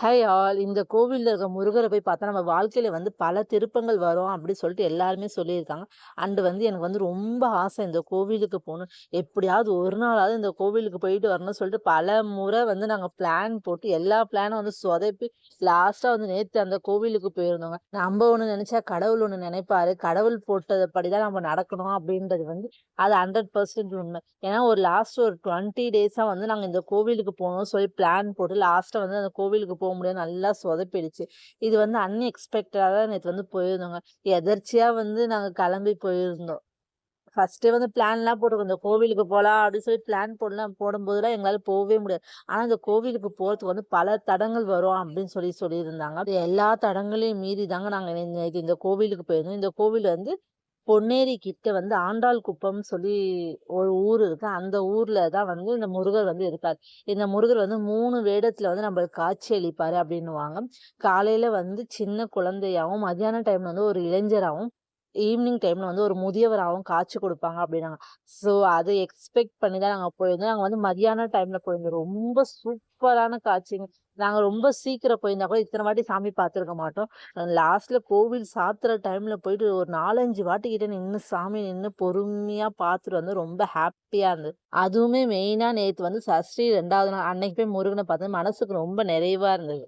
Hi all இந்த கோவிலில் இருக்க முருகரை போய் பார்த்தா நம்ம வாழ்க்கையில் வந்து பல திருப்பங்கள் வரும் அப்படின்னு சொல்லிட்டு எல்லாருமே சொல்லியிருக்காங்க. அண்டு வந்து எனக்கு வந்து ரொம்ப ஆசை இந்த கோவிலுக்கு போகணும் எப்படியாவது ஒரு நாளாவது இந்த கோவிலுக்கு போயிட்டு வரணும்னு சொல்லிட்டு பல முறை வந்து நாங்கள் பிளான் போட்டு எல்லா பிளானும் வந்து சொதப்பி லாஸ்ட்டாக வந்து நேற்று அந்த கோவிலுக்கு போயிருந்தோங்க. நம்ம ஒன்று நினச்சா கடவுள் ஒன்று நினைப்பாரு கடவுள் போட்டதுபடிதான் நம்ம நடக்கணும் அப்படின்றது வந்து அது 100% உண்மை. ஏன்னா ஒரு லாஸ்ட் ஒரு டுவெண்ட்டி டேஸாக வந்து நாங்கள் இந்த கோவிலுக்கு போகணும்னு சொல்லி பிளான் போட்டு லாஸ்ட்டாக வந்து அந்த கோவிலுக்கு போ போக முடியாது நல்லா சொதப்பிடுச்சு. இது வந்து அன்எக்ஸ்பெக்டடாக தான் நேற்று வந்து போயிருந்தோங்க. எதர்ச்சியா வந்து நாங்கள் கிளம்பி போயிருந்தோம். ஃபஸ்ட்டு வந்து பிளான்லாம் போட்டுருக்கோம். இந்த கோவிலுக்கு போகலாம் அப்படின்னு சொல்லி பிளான் போடலாம் போடும்போதுலாம் எங்களால் போகவே முடியாது. ஆனால் இந்த கோவிலுக்கு போறதுக்கு வந்து பல தடங்கள் வரும் அப்படின்னு சொல்லி சொல்லியிருந்தாங்க. எல்லா தடங்களையும் மீறி தாங்க நாங்கள் இந்த கோவிலுக்கு போயிருந்தோம். இந்த கோவில் வந்து பொன்னேரி கிட்ட வந்து ஆண்டாள் குப்பம் சொல்லி ஒரு ஊர் இருக்கு. அந்த ஊர்ல தான் வந்து இந்த முருகர் வந்து இருக்கார் இந்த முருகர் வந்து மூணு வேடத்துல வந்து நம்மளுக்கு காட்சி அளிப்பாரு அப்படின்னுவாங்க. காலையில வந்து சின்ன குழந்தையாவும், மதியான டைம்ல வந்து ஒரு இளைஞராகவும் ஈவினிங் டைமில் வந்து ஒரு முதியவராகவும் காட்சி கொடுப்பாங்க அப்படின்னாங்க. ஸோ அதை எக்ஸ்பெக்ட் பண்ணி தான் நாங்கள் போயிருந்தோம். நாங்கள் வந்து மதியான டைமில் போயிருந்தோம். ரொம்ப சூப்பரான காட்சிங்க. நாங்கள் ரொம்ப சீக்கிரம் போயிருந்தா கூட இத்தனை வாட்டி சாமி பார்த்துருக்க மாட்டோம். லாஸ்ட்டில் கோவில் சாத்துற டைமில் போயிட்டு ஒரு 4, 5 வாட்டி கிட்டே நின்று சாமி நின்று பொறுமையாக பார்த்துட்டு வந்து ரொம்ப ஹாப்பியாக இருந்தது. அதுவுமே மெயினாக நேற்று வந்து சஷ்டி ரெண்டாவது நாள் அன்னைக்கு போய் முருகனை பார்த்து மனசுக்கு ரொம்ப நிறைவாக இருந்தது.